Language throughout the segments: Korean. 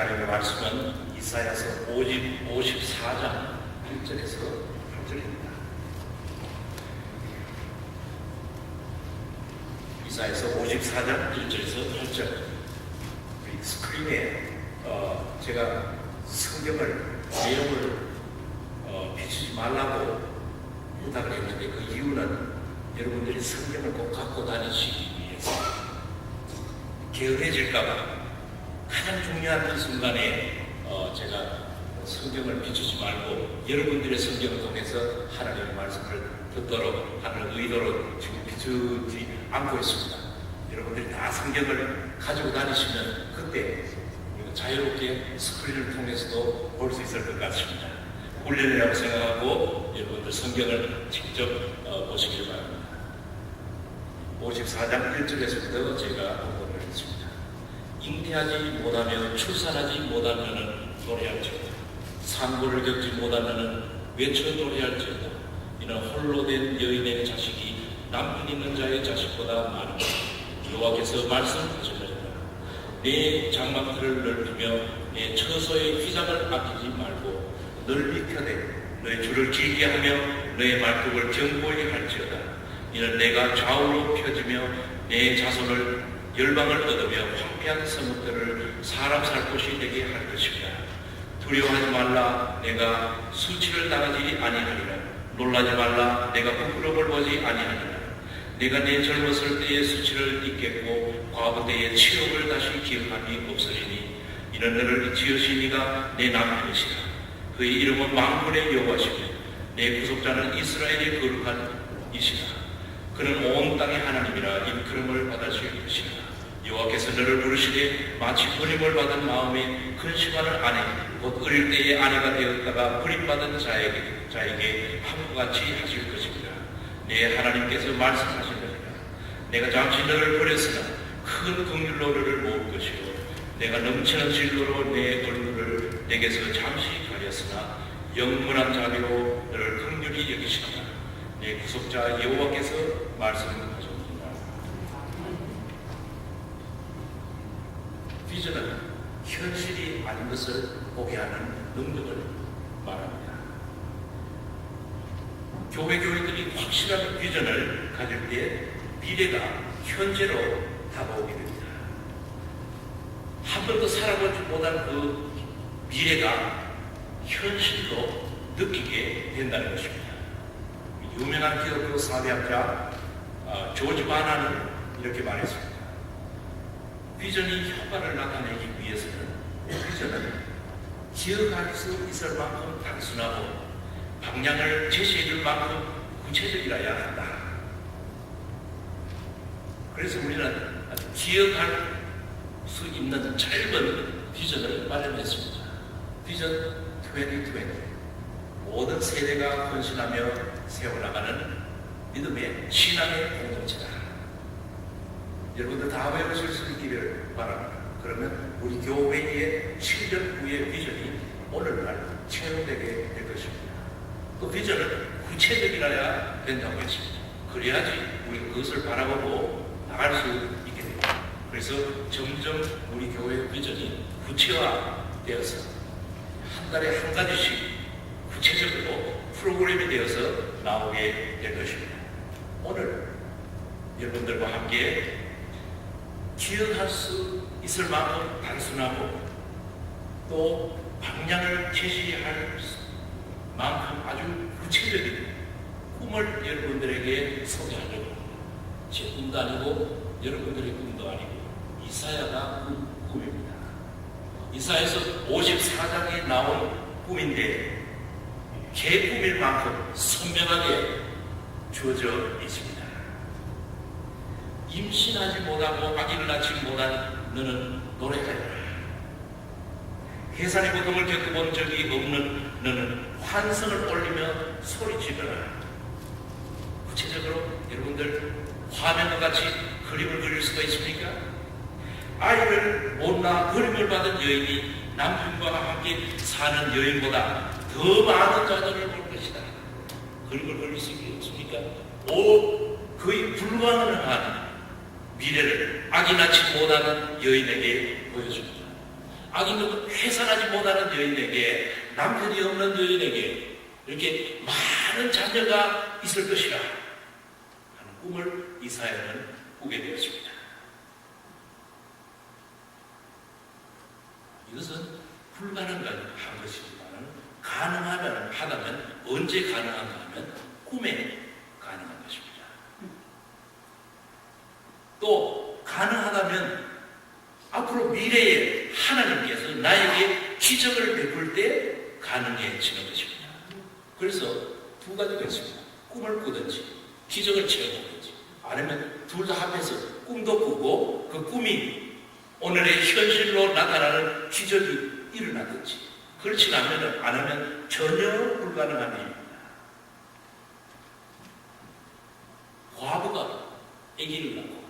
하나님의 말씀은 이사야서 50, 54장 1절에서 8절입니다. 이사야서 54장 1절에서 8절. 우리 스크린에 어, 제가 성경을 내용을 어, 비추지 말라고 부탁을 했는데 그 이유는 여러분들이 성경을 꼭 갖고 다니시기 위해서 게으르해질까봐 가장 중요한 이 순간에 어, 제가 성경을 비추지 말고 여러분들의 성경을 통해서 하나님의 말씀을 듣도록 하는 의도로 지금 비추지 않고 있습니다. 여러분들이 다 성경을 가지고 다니시면 그때 자유롭게 스크린을 통해서도 볼 수 있을 것 같습니다. 훈련이라고 생각하고 여러분들 성경을 직접 어, 보시길 바랍니다. 54장 1절에서부터 제가. 잉태하지 못하며 출산하지 못하면 노래할지어다. 상고를 겪지 못하면 외쳐 노래할지어다. 이는 홀로 된 여인의 자식이 남편 있는 자의 자식보다 많은 여호와께서 말씀하셨느니라. 내 장막들을 넓히며 내 처소의 휘장을 아끼지 말고 넓이 펴되 너의 줄을 길게 하며 너의 말뚝을 견고히 할지어다. 이는 내가 좌우로 펴지며 내 자손을 열방을 얻으며 황폐한 성읍들을 사람 살 곳이 되게 할 것이다. 두려워하지 말라. 내가 수치를 당하지 아니하리라. 놀라지 말라. 내가 부끄러움을 보지 아니하리라. 내가 내 젊었을 때의 수치를 잊겠고 과부 때의 치욕을 다시 기억함이 없으리니 이는 너를 지으신 이가 내 남편이시라. 그의 이름은 망군의 여호와시며 내 구속자는 이스라엘의 거룩한 이시라. 그는 온 땅의 하나님이라 인크름을 받으실 것이라. 여호와께서 너를 부르시되 마치 버림을 받은 마음에 근심하는 아내 곧 어릴 때의 아내가 되었다가 버림받은 자에게 자에게 함과 같이 하실 것입니다. 내 하나님께서 말씀하시느니라. 내가 잠시 너를 버렸으나 큰 긍휼로 너를 모을 것이요 내가 넘치는 진로로 내 얼굴을 내게서 잠시 가렸으나 영원한 자비로 너를 긍휼히 여기시리라. 내 구속자 여호와께서 말씀하셨느니라. 비전은 현실이 아닌 것을 보게 하는 능력을 말합니다. 교회 교회들이 확실한 비전을 가질 때 미래가 현재로 다가오게 됩니다. 한 번도 살아보지 못한 그 미래가 현실로 느끼게 된다는 것입니다. 유명한 기독교 사회학자 어, 조지 바나는 이렇게 말했습니다. 비전이 효과를 나타내기 위해서는 비전은 기억할 수 있을 만큼 단순하고 방향을 제시해 줄 만큼 구체적이라야 한다. 그래서 우리는 기억할 수 있는 짧은 비전을 마련했습니다. 비전 2020. 모든 세대가 헌신하며 세워나가는 믿음의 신앙의 공동체다. 여러분들 다 외우실 수 있기를 바랍니다. 그러면 우리 교회의 7년 후의 비전이 오늘날 채용되게 될 것입니다. 그 비전은 구체적이라야 된다고 했습니다. 그래야지 우리 그것을 바라보고 나갈 수 있게 됩니다. 그래서 점점 우리 교회의 비전이 구체화되어서 한 달에 한 가지씩 구체적으로 프로그램이 되어서 나오게 될 것입니다. 오늘 여러분들과 함께 기억할 수 있을 만큼 단순하고 또 방향을 제시할 만큼 아주 구체적인 꿈을 여러분들에게 소개하려고 합니다. 제 꿈도 아니고 여러분들의 꿈도 아니고 이사야가 그 꿈입니다. 이사야에서 54장에 나온 꿈인데 개 꿈일 만큼 선명하게 주어져 있습니다. 임신하지 못하고 아기를 낳지 못한 너는 노래하여라. 계산의 고통을 겪어본 적이 없는 너는 환성을 올리며 소리치거라. 구체적으로 여러분들 화면과 같이 그림을 그릴 수가 있습니까? 아이를 못 낳아 그림을 받은 여인이 남편과 함께 사는 여인보다 더 많은 자녀를 볼 것이다. 그림을 그릴 수 있습니까? 오, 거의 불가능한 미래를 낳지 못하는 여인에게 보여줍니다. 악인은 해산하지 못하는 여인에게 남편이 없는 여인에게 이렇게 많은 자녀가 있을 것이라 하는 꿈을 이사야는 꾸게 되었습니다. 이것은 불가능한 것이지만 가능하면 하다면 언제 가능한가 하면 꿈에 가능한 것입니다. 또 가능하다면 앞으로 미래에 하나님께서 나에게 기적을 베풀 때 가능해지는 것입니다. 그래서 두 가지가 있습니다. 꿈을 꾸든지 기적을 체험하든지 아니면 둘 다 합해서 꿈도 꾸고 그 꿈이 오늘의 현실로 나타나는 기적이 일어나든지 그렇지 않으면 안 하면 전혀 불가능한 일입니다. 과부가 아기를 낳고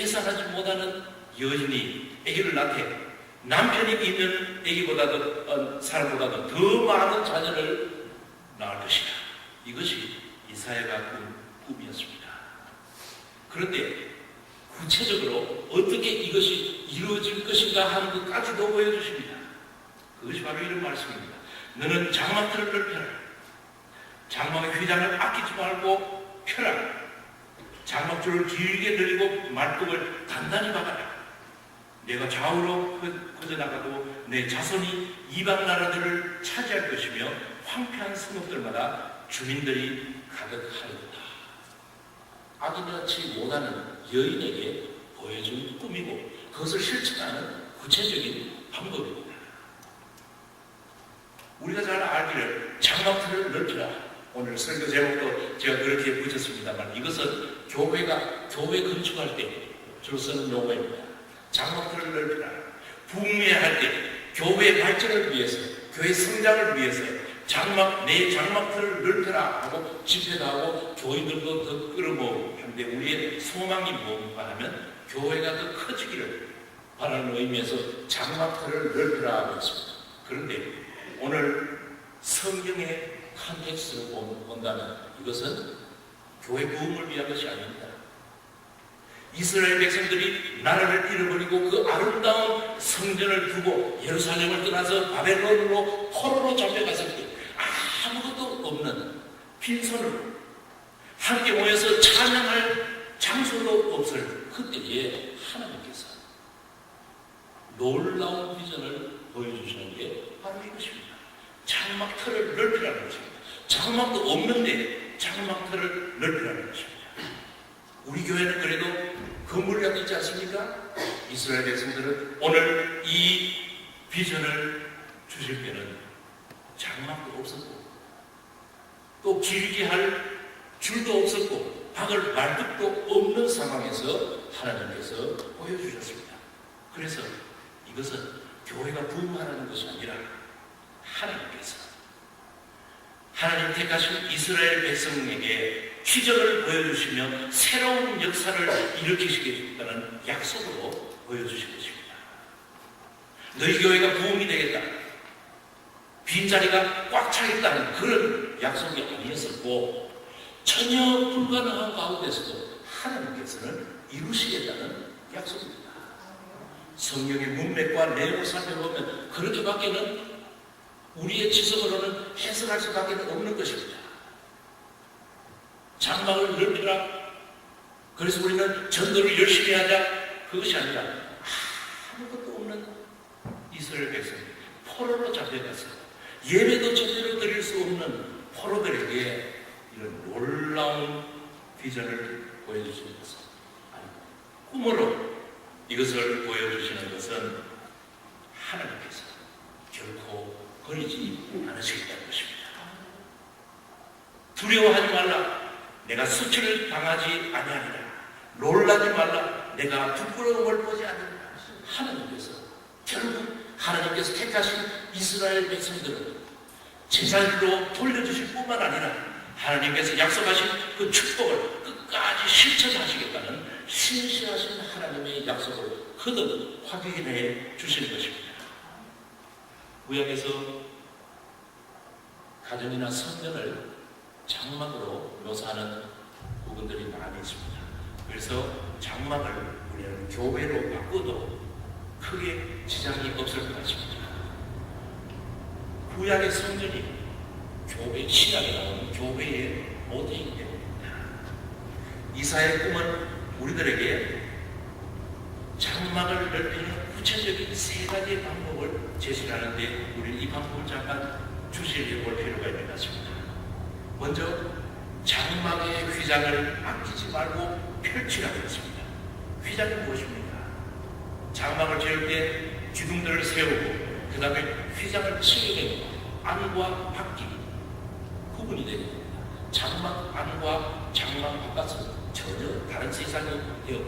해산하지 못하는 여인이 아기를 낳게 남편이 있는 아기보다도 어, 사람보다도 더 많은 자녀를 낳을 것이다. 이것이 이사야가 꾼 꿈이었습니다. 그런데 구체적으로 어떻게 이것이 이루어질 것인가 하는 것까지도 보여주십니다. 그것이 바로 이런 말씀입니다. 너는 장막들을 넓혀라. 장막의 휘장을 아끼지 말고 펴라. 장막줄을 길게 늘리고 말뚝을 단단히 박아라. 내가 좌우로 퍼- 퍼져나가도 내 자손이 이방 나라들을 차지할 것이며 황폐한 성읍들마다 주민들이 가득하리로다. 악인같이 못하는 여인에게 보여준 꿈이고 그것을 실천하는 구체적인 방법입니다. 우리가 잘 알기를 장막틀을 넓히라. 오늘 설교 제목도 제가 그렇게 붙였습니다만 이것은 교회가 교회 건축할 때 주로 쓰는 용어입니다. 장막틀을 넓히라. 북매할 때 교회 발전을 위해서 교회 성장을 위해서 장막 내 장막틀을 넓혀라 하고 집회도 하고 교인들도 더 끌어모으고 하는데 우리의 소망이 뭔가 하면 교회가 더 커지기를 바라는 의미에서 장막틀을 넓혀라 하고 있습니다. 그런데 오늘 성경의 컨텍스트를 본- 본다면 이것은 교회 부흥을 위한 것이 아닙니다. 이스라엘 백성들이 나라를 잃어버리고 그 아름다운 성전을 두고 예루살렘을 떠나서 바벨론으로 포로로 잡혀갔을 때 아무것도 없는 빈손으로 함께 모여서 찬양할 장소도 없을 그때에 하나님께서 놀라운 비전을 보여주시는 게 바로 이것입니다. 장막터를 넓히라는 것입니다. 장막도 없는데 장막터를 넓히라는 것입니다. 우리 교회는 그래도 건물이 있지 않습니까? 이스라엘 백성들은 오늘 이 비전을 주실 때는 장막도 없었고 또 길게 할 줄도 없었고 박을 말뚝도 없는 상황에서 하나님께서 보여주셨습니다. 그래서 이것은 교회가 부흥하는 것이 아니라 하나님께서 하나님 택하신 이스라엘 백성에게 기적을 보여주시며 새로운 역사를 일으키시겠다는 약속으로 보여주신 것입니다. 너희 교회가 부흥이 되겠다. 빈자리가 꽉 차겠다는 그런 약속이 아니었었고 전혀 불가능한 가운데서도 하나님께서는 이루시겠다는 약속입니다. 성경의 문맥과 내용을 살펴보면 그렇게밖에는 우리의 지성으로는 해석할 수밖에 없는 것입니다. 장막을 넓히라. 그래서 우리는 전도를 열심히 하자. 그것이 아니라 아무것도 없는 이스라엘 백성 포로로 잡혀갔어요. 예배도 제대로 드릴 수 없는 포로들에게 이런 놀라운 비전을 보여주시는 것은 아니고 꿈으로 이것을 보여주시는 것은 하나님께서 결코 버리지 않으시겠다는 것입니다. 두려워하지 말라. 내가 수치를 당하지 아니하리라. 놀라지 말라. 내가 부끄러움을 보지 않는다. 하나님께서 결국 하나님께서 택하신 이스라엘 백성들은 제자리로 돌려주실 뿐만 아니라 하나님께서 약속하신 그 축복을 끝까지 실천하시겠다는 신실하신 하나님의 약속을 거듭 확인해 주시는 것입니다. 구약에서 가정이나 성전을 장막으로 묘사하는 부분들이 많이 있습니다. 그래서 장막을 우리는 교회로 바꿔도 크게 지장이 없을 것 같습니다. 구약의 성전이 교회 신학에 나오는 교회의 모델이기 때문입니다. 이사의 꿈은 우리들에게 장막을 넓히는 구체적인 세 가지의 방법을 제시하는데 우리는 이 방법을 잠깐 주시해 볼 필요가 있는 것 같습니다. 먼저 장막의 휘장을 아끼지 말고 펼치라고 했습니다. 휘장이 무엇입니까? 장막을 지을 때 기둥들을 세우고 그 다음에 휘장을 치게 되고 안과 밖이 구분이 됩니다. 장막 안과 장막 바깥은 전혀 다른 세상이 되어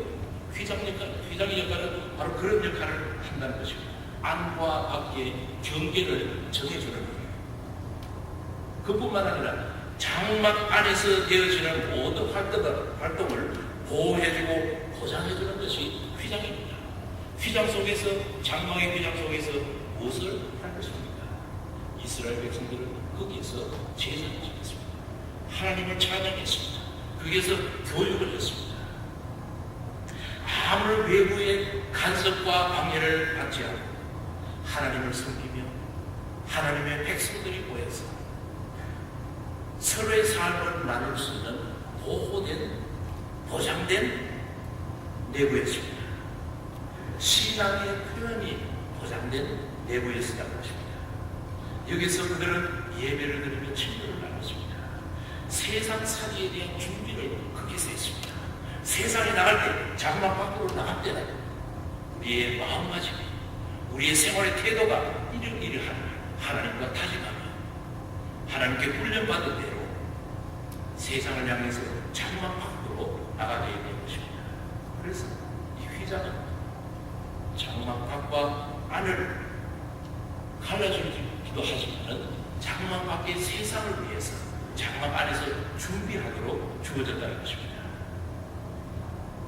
휘장 역할, 휘장의 역할은 바로 그런 역할을 한다는 것입니다. 안과 밖의 경계를 정해주는. 그뿐만 아니라 장막 안에서 되어지는 모든 활동을, 보호해주고 보장해주는 것이 휘장입니다. 휘장 속에서 장막의 휘장 속에서 무엇을 할 것입니까? 이스라엘 백성들은 거기에서 제사를 지냈습니다. 하나님을 찬양했습니다. 거기에서 교육을 했습니다. 아무런 외부의 간섭과 방해를 받지 않고 하나님을 섬기며 하나님의 백성들이 모여서 서로의 삶을 나눌 수 있는 보호된 보장된 내부였습니다. 신앙의 표현이 보장된 내부였다고 하십니다. 여기서 그들은 예배를 드리며 친구를 나눴습니다. 세상 사기에 대한 준비를 거기서 했습니다. 세상에 나갈 때, 장막 밖으로 나갈 때는 우리의 마음가짐이, 우리의 생활의 태도가 이러이러한 하나님과 다짐하며 하나님께 훈련받은 대로 세상을 향해서 장막 밖으로 나가게 된 것입니다. 그래서 이 휘장은 장막 밖과 안을 갈라주기도 하지만 장막 밖의 세상을 위해서 장막 안에서 준비하도록 주어졌다는 것입니다.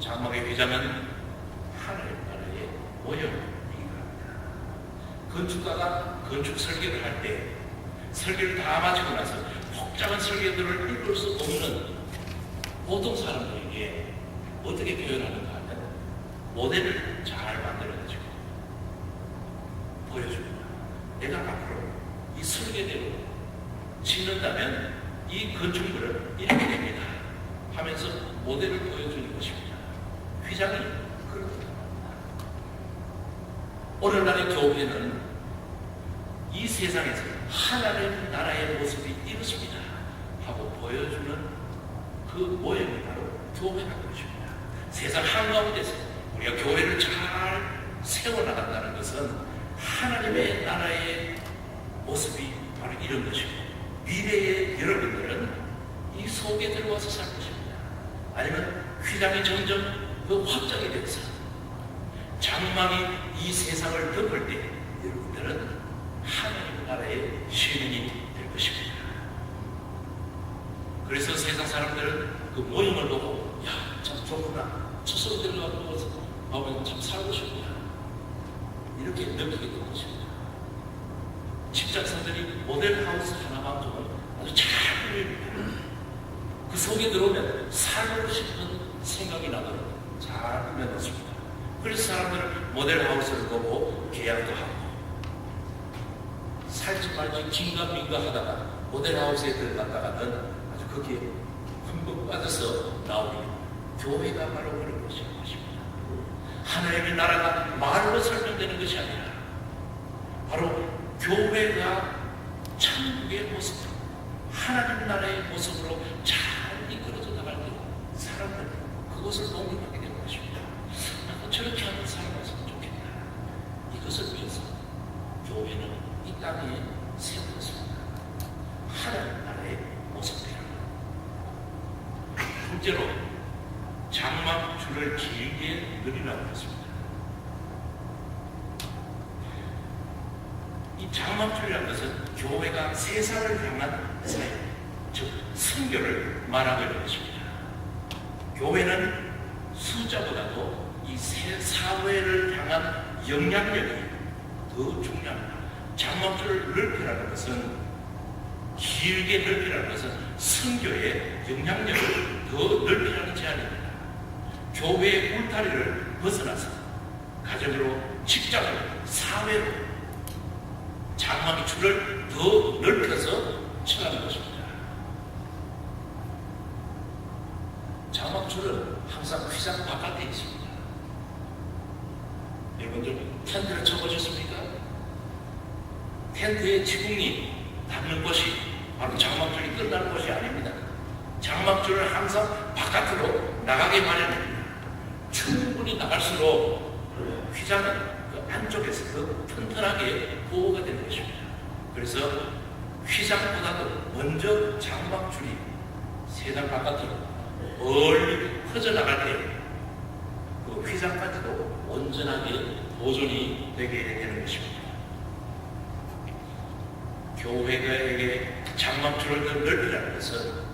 장막의 휘장은 하나님 나라의 모형을 얘기합니다. 건축가가 건축 설계를 할 때 설계를 다 마치고 나서 복잡한 설계들을 읽을 수 없는 보통 사람들에게 어떻게 표현하는가 하면 모델을 잘 만들어가지고 보여줍니다. 내가 앞으로 이 설계대로 짓는다면 이 건축물은 이렇게 됩니다. 하면서 모델을 보여주는 것입니다. 휘장이 그렇다. 오늘날의 교회는 이 세상에서 하나님 나라의 모습이 이렇습니다. 하고 보여주는 그 모형이 바로 교회라는 것입니다. 세상 한가운데서 우리가 교회를 잘 세워나간다는 것은 하나님의 나라의 모습이 바로 이런 것이고 미래의 여러분들은 이 속에 들어와서 살 것입니다. 아니면 휘장이 점점 더 확장이 되어서 장막이 이 세상을 덮을 때 여러분들은 하나님 나라의 시민이 될 것입니다. 그래서 세상 사람들은 그 모형을 보고 야, 참 좋구나. 스스로 들어가고 보면 참 살고 싶구나. 이렇게 느끼게 된 것입니다. 집장사들이 모델하우스 하나만큼은 아주 잘 꾸밉니다. 그 속에 들어오면 살고 싶은 생각이 나도록 잘 꾸며놓습니다. 그래서 사람들은 모델하우스를 보고 계약도 하고 살지 말지 긴가민가 하다가 모델하우스에 들어갔다가는 흠뻑 빠져서 나오니 교회가 바로 그런 것이 것입니다. 하나님의 나라가 말로 설명되는 것이 아니라 바로 교회가 천국의 모습으로 하나님 나라의 모습으로 잘 이끌어져 나갈 때 사람들은 그것을 동경하게 되는 것입니다. 나도 저렇게 하는 사람이었으면 좋겠다. 이것을 위해서 교회는 이 땅에 세워졌습니다. 하나님 나라의 모습대로. 둘째로 장막 줄을 길게 늘리라고 했습니다. 이 장막줄이라는 것은 교회가 세상을 향한 사역, 즉 선교를 말하고 있는 것입니다. 교회는 숫자보다도 이 세- 사회를 향한 영향력이 더 중요합니다. 장막줄을 넓히라는 것은 길게 넓히라는 것은 선교의 영향력을 더 넓히라는 제안입니다. 교회의 울타리를 벗어나서 가정으로 직장을, 사회로 장막의 줄을 더 넓혀서 칠하는 것입니다. 장막 줄은 항상 휘장 바깥에 있습니다. 여러분들 텐트를 쳐보셨습니까? 텐트의 지붕이 닿는 곳이 바로 장막줄이 끝나는 곳이 아닙니다. 장막줄을 항상 바깥으로 나가게 마련합니다. 충분히 나갈수록 휘장은 그 안쪽에서 더 튼튼하게 보호가 되는 것입니다. 그래서 휘장보다도 먼저 장막줄이 세상 바깥으로 멀리 퍼져나갈 때그 휘장까지도 온전하게 보존이 되게 되는 것입니다. 교회가에게 장막줄을 더 넓히라는 것은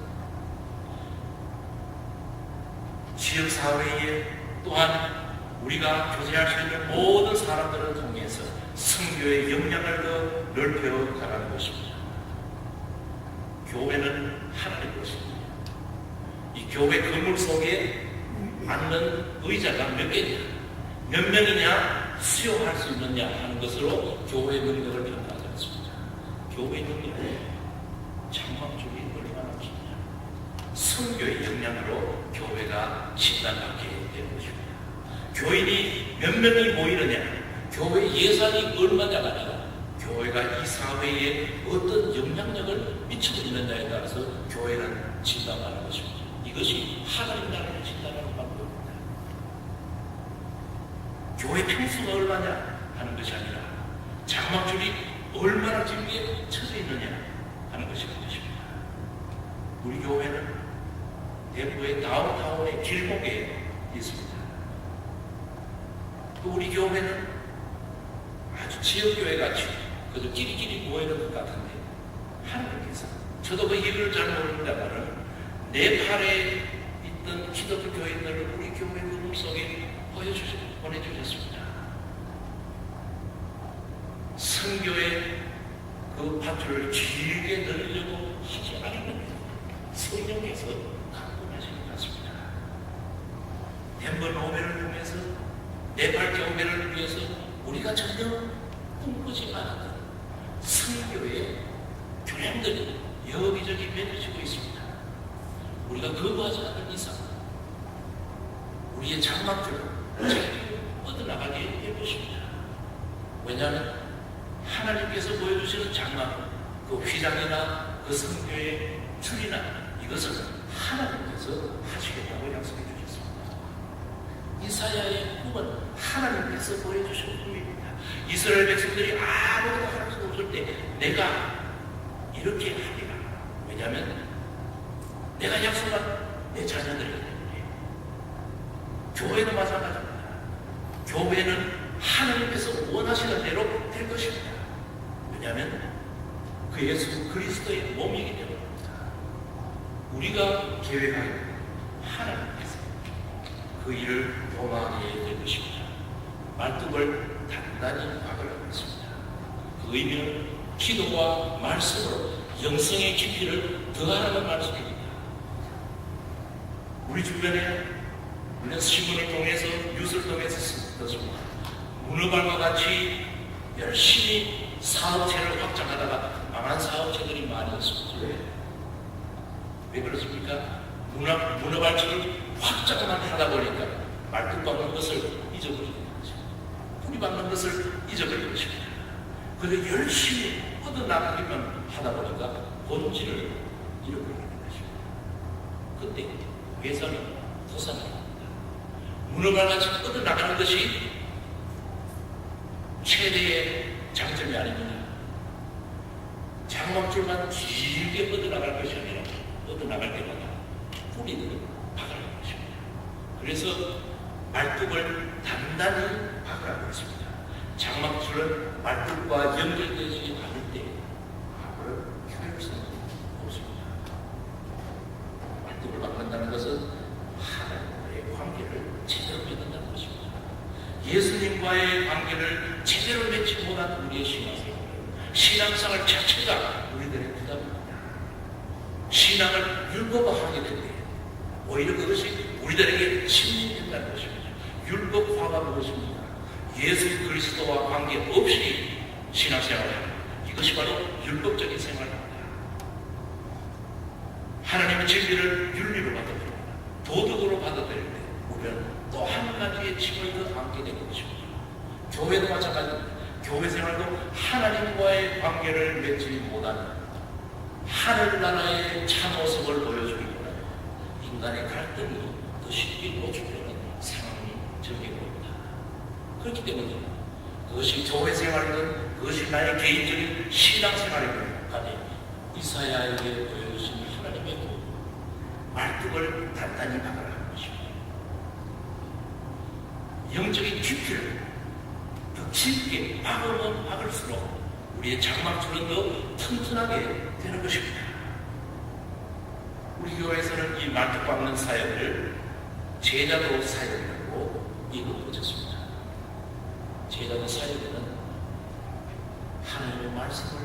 지역사회에 또한 우리가 교제할 수 있는 모든 사람들을 통해서 성교의 역량을 더 넓혀 가라는 것입니다. 교회는 하나님 것입니다. 이 교회 건물 속에 앉는 의자가 몇 개냐, 몇 명이냐 수용할 수 있느냐 하는 것으로 교회 능력을 평가하지 않습니다. 교회 능력은 장막줄이 얼마나 깊냐, 성교의 역량으로 교회가 진단받게 되는 것입니다. 교인이 몇 명이 모이느냐, 교회 예산이 얼마냐가 아니라 교회가 이 사회에 어떤 영향력을 미치고 있느냐에 따라서 교회는 진단하는 것입니다. 이것이 하나님 나라를 진단하는 방법입니다. 교회 평수가 얼마냐 하는 것이 아니라 장막줄이 얼마나 길게 쳐져 있느냐 하는 것이 것입니다. 우리 교회는 대구의 다운타운의 길목에 있습니다. 또 우리 교회는 아주 지역교회 같이 그저 끼리끼리 모이는 것 같은데 하나님께서 저도 그 이유를 잘 모릅니다만은 네팔에 있던 기독교 교인들을 우리 교회 그물 속에 보여주셨, 보내주셨습니다. 성교의 그 파트를 길게 늘리려고 하지 않으면 성령께서 강권하신 것 같습니다. 덴버 노벨을 통해서 네팔 교회를 위해서 우리가 전혀 꿈꾸지 않았던 성교의 교량들이 여기저기 맺어지고 있습니다. 우리가 거부하지 않는 이상 우리의 장막들을 잘 뻗어나가게 해보십니다. 왜냐하면 하나님께서 보여주시는 장막, 그 휘장이나 그 성교의 줄이나 이것은 하나님께서 하시겠다고 약속해 주셨습니다. 이사야의 꿈은 하나님께서 보여주신 꿈입니다. 이스라엘 백성들이 아무것도 할 수 없을 때 내가 이렇게 하리라. 왜냐하면 내가 약속한 내 자녀들이기 때문에 교회도 마찬가지입니다. 교회는 하나님께서 원하시는 대로 될 것입니다. 왜냐하면 그 예수 그리스도의 몸이기 때문입니다. 우리가 계획하는 하나님께서 그 일을 될 것입니다. 말뚝을 단단히 박으라고 했습니다. 그 의미는 기도와 말씀으로 영성의 깊이를 더하라는 말씀입니다. 우리 주변에 우리는 신문을 통해서 뉴스를 통해서. 문어발과 같이 열심히 사업체를 확장하다가 망한 사업체들이 많이 있습니다. 왜? 왜 그렇습니까? 문어, 문어발처럼 확장만 하다 보니까 말뚝 박는 것을 잊어버리는 거죠. 뿌리 박는 것을 잊어버리는 것입니다. 그래서 열심히 뻗어나가기만 하다 보니까 본질을 잃어버리는 것입니다. 그때 회사는 도산합니다. 문어발같이 뻗어나가는 것이 최대의 장점이 아닙니다. 장막줄만 길게 뻗어나갈 것이 아니라 뻗어나갈 때마다 뿌리를 박으라는 것입니다. 그래서 말뚝을 단단히 박으라고 했습니다. 장막줄은 말뚝과 연결되지 않을 때 아무런 효율성이 없습니다. 말뚝을 박는다는 것은 하나님과의 관계를 제대로 맺는다는 것입니다. 예수님과의 관계를 제대로 맺지 못한 우리의 신앙생활, 신앙생활 자체가 우리들의 부담입니다. 신앙을 율법화하게 될 때, 오히려 그것이 우리들에게 침묵 것입니다. 예수 그리스도와 관계없이 신앙생활을 하는 이것이 바로 율법적인 생활입니다. 하나님의 진리를 윤리로 받아들이고 도덕으로 때 우리는 또한 가지의 짐을 더 안게 되는 것입니다. 교회도 마찬가지입니다. 교회 생활도 하나님과의 관계를 맺지 못하는 하늘나라의 참모습을 보여주기 보다 인간의 갈등이 더 쉽게 노출되는 상황이 전개됩니다. 그렇기 때문에 그것이 교회 생활이든 그것이 나의 개인적인 신앙 생활이든 간에 이사야에게 보여주신 하나님의 그 말뚝을 단단히 박아라 하는 것입니다. 영적인 깊이를 더 깊게 박으면 박을수록 우리의 장막줄은 더 튼튼하게 되는 것입니다. 우리 교회에서는 이 말뚝 박는 사역을 제자도 사역이라고 이름 붙였습니다. 제자도 사역에는 하나님의 말씀을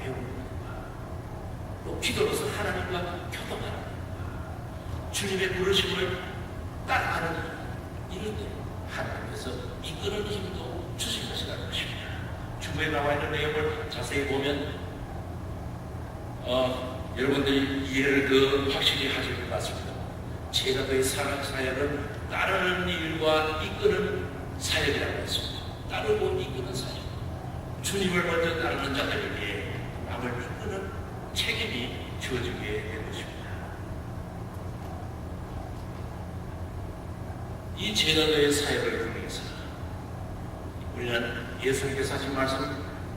배우는 것과 또 기도로서 하나님과 교통하는 것과 주님의 부르심을 따라가는 이런 데 하나님께서 이끄는 힘도 주신 것이라는 것입니다. 주부에 나와 있는 내용을 자세히 보면 어, 여러분들이 이해를 더 확실히 하실 것 같습니다. 제자도의 사랑 사역은 따르는 일과 이끄는 사역이라고 했습니다. 따르고 이끄는 사역. 주님을 먼저 따르는 자들에게 남을 이끄는 책임이 주어지게 된 것입니다. 이 제자도의 사역을 예수님께서 하신 말씀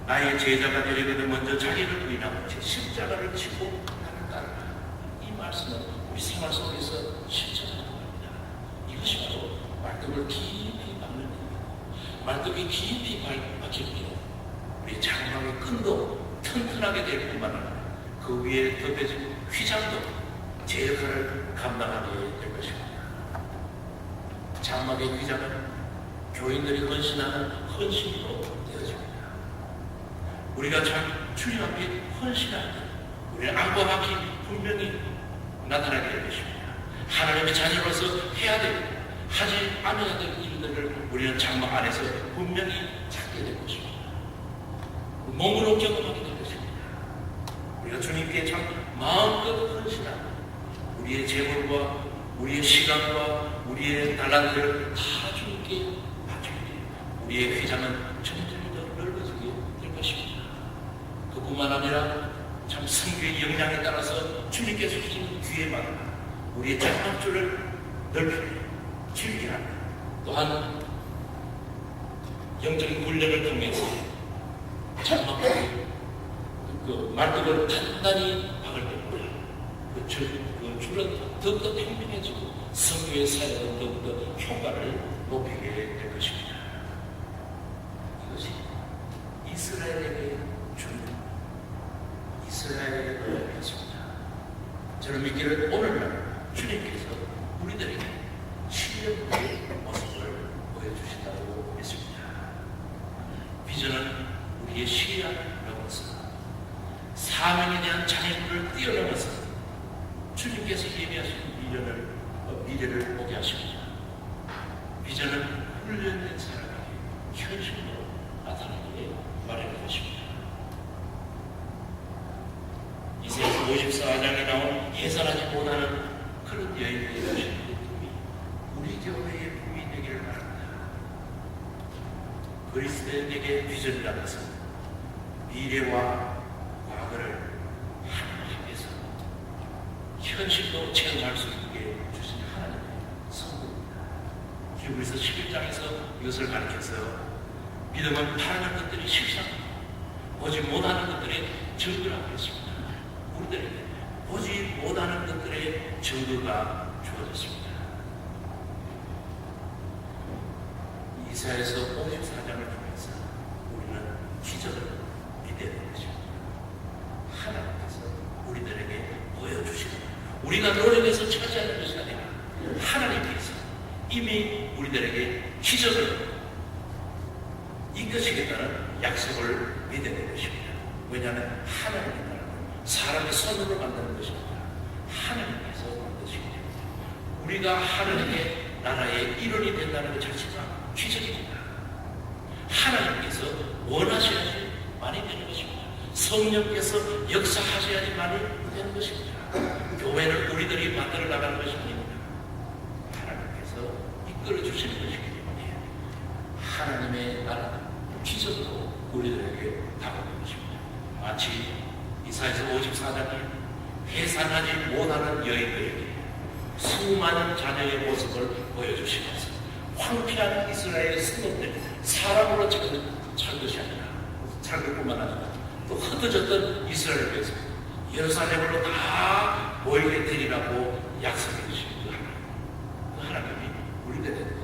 나의 제자가 되려거든 먼저 자기를 부인하고 제 십자가를 지고 나를 따르라 이 말씀은 우리 생활 속에서 실천하는 겁니다. 이것이 바로 말뚝을 깊이 박는 일이고 말뚝이 깊이 박힐 때 우리 장막의 끈도 튼튼하게 될 뿐만 아니라 그 위에 덮여진 휘장도 제 역할을 감당하게 될 것입니다. 장막의 휘장은 교인들이 헌신하는 헌신으로 되어집니다. 우리가 참 주님 앞에 헌신할 때 우리는 안과함이 분명히 나타나게 될 것입니다. 하나님의 자녀로서 해야 되고 하지 않아야 될 일들을 우리는 장막 안에서 분명히 찾게 될 것입니다. 몸으로 경험하게 될 것입니다. 우리가 주님께 참 마음껏 헌신하고 우리의 재물과 우리의 시간과 우리의 달란트를 다 주님께 우리의 휘장은 점점 더 넓어지게 될 것입니다. 그뿐만 아니라 참 성교의 역량에 따라서 주님께서 주신 기회마다 우리의 장막줄을 넓히게 즐기게 합니다. 또한 영적인 훈련을 통해서 장막줄을 그 말뚝을 단단히 박을 때마다 그, 줄, 그 줄은 더욱더 평평해지고 성교의 사역은 더욱더 효과를 높이게 될 것입니다. 이것이 이스라엘에게 주는 이스라엘에게 주였습니다. 저는 믿기를 오늘날 주님께서 우리들에게 실력의 모습을 보여주신다고 믿습니다. 비전은 우리의 시야를 넘어서 사명에 대한 장애물을 뛰어넘어서 주님께서 예비하신 미래를, 어, 미래를 보게 하십니다. 비전은 훈련된 사람에게 현실로 마련인 것입니다. 이세스 54장에 나온 해산하지 못하는 그런 여인들의 주님의 꿈이 우리 교회의 꿈이 되기를 바랍니다. 그리스도인에게 비전이라는 것은 미래와 과거를 하나님께서 현실로 체험할 수 있게 주신 하나님의 선물입니다. 히브리서 11장에서 이것을 가르쳐서 믿음은 바라는 것들이 실상이고 보지 못하는 것들의 증거라고 했습니다. 우리들에게 보지 못하는 것들의 증거가 주어졌습니다. 이사야서 54장을 통해서 우리는 기적을 되는 것입니다. 하나님께서 우리들에게 보여주시는 우리가 노력해서 차지하는 것이 아니라 하나님께서 이미 우리들에게 기적을 이끄시겠다는 약속을 믿어야 것입니다. 왜냐하면 하나님의 나라는 사람의 손으로 만드는 아니라 하나님께서 만드시기 때문에 우리가 하나님의 나라의 일원이 된다는 것 자체가 기적입니다. 하나님께서 원하셔야지 많이 되는 것입니다. 성령께서 역사하셔야지 많이 되는 것입니다. 교회는 우리들이 만들어 나가는 것이 아닙니다. 하나님께서 이끌어 주시는 것이기 때문에 하나님의 나라는 기적으로 우리들에게 다가오는 것입니다. 마치 이사에서 54장에 해산하지 못하는 여인들에게 수많은 자녀의 모습을 보여주시면서 황폐한 이스라엘 성도들 사람으로 찾은 것이 아니라 찾을 뿐만 아니라 또 흩어졌던 이스라엘에서 예루살렘으로 다 모이게 되리라고 약속해 주신 그 하나님 그 하나님이 우리들에게